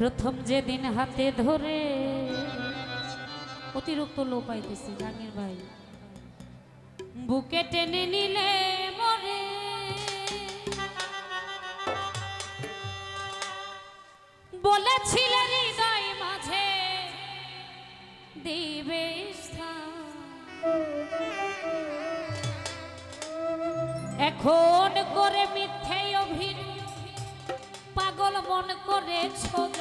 প্রথম যেদিন হাতে ধরে অতিরিক্ত লো পাইতেছি, জাহাঙ্গীর ভাই। বুকে টেনে নিলে মরে। বলেছিলেন হৃদয় মাঝে, দিবে এখন করে মিথ্যে কেমন করে ছোট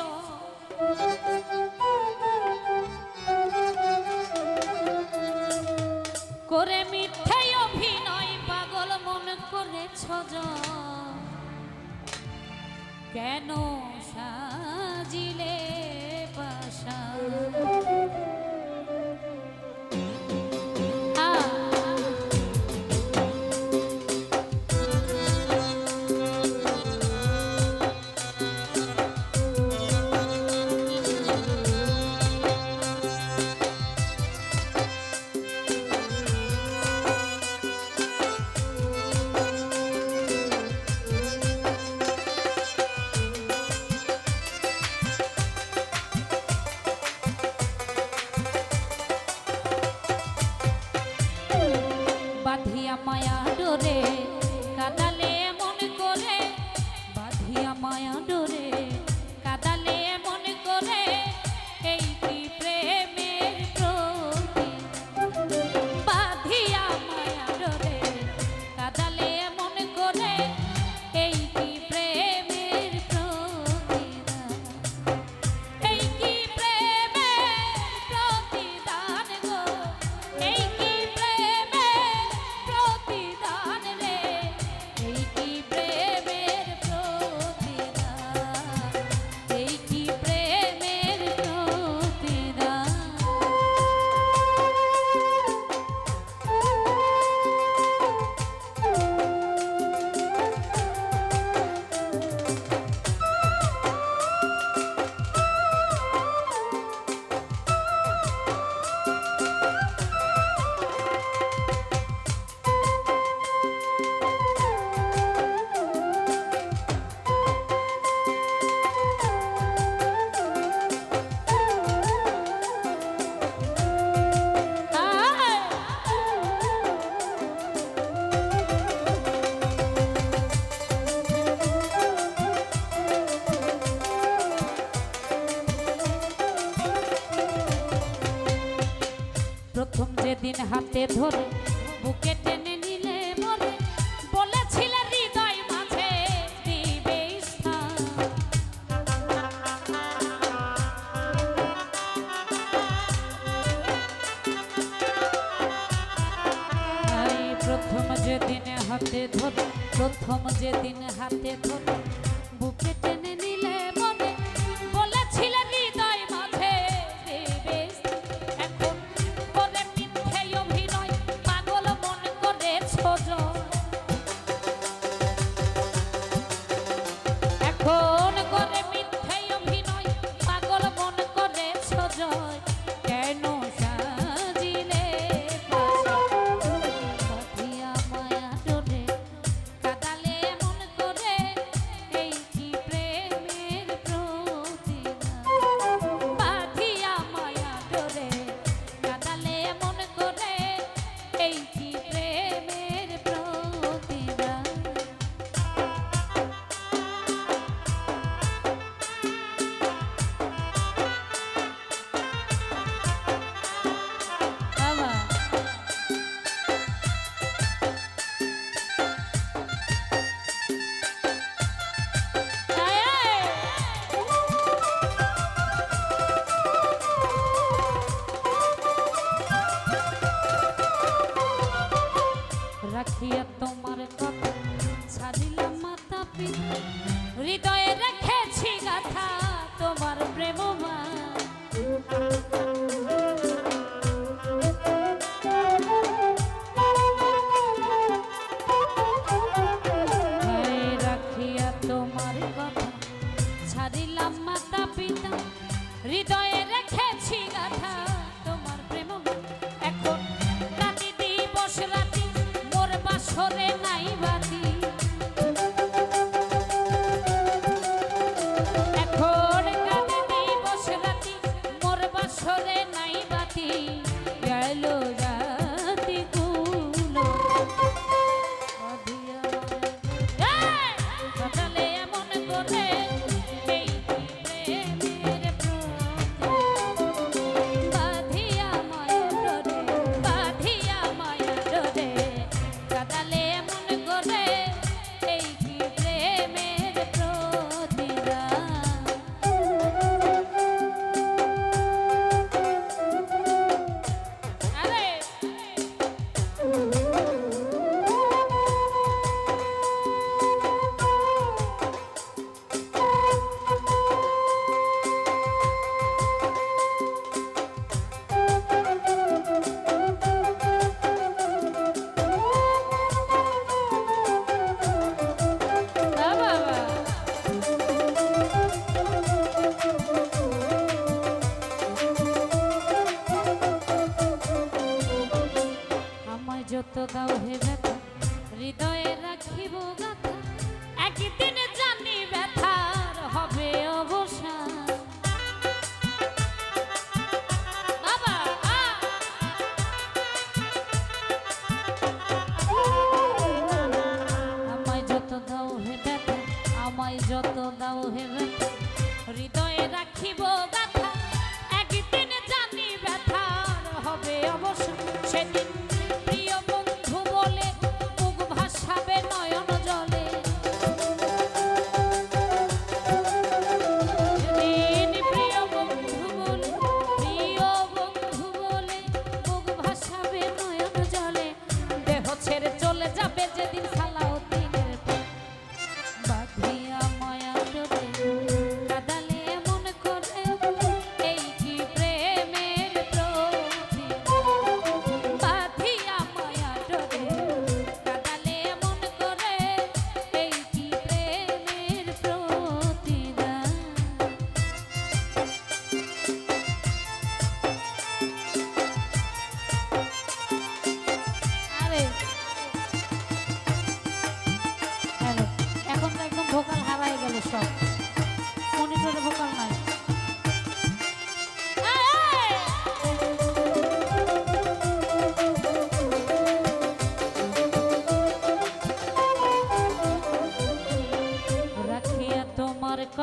করে মিথ্যে অভিনয় পাগল মন করে ছোট কেন সা দিন হাতে ধরে বুকে টেনে নিলে মনে, বলেছিলে হৃদয় মাঝে দিবে প্রথম যেদিন হাতে ধরে, প্রথম যেদিন হাতে ধরে হৃদয়ে রেখেছি কথা তোমার প্রেম মা ঘরে নাই বাতি গেল যায়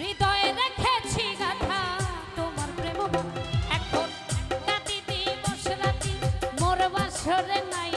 হৃদয়ে রেখেছি গাথা তোমার প্রেম এখন কাটি নাই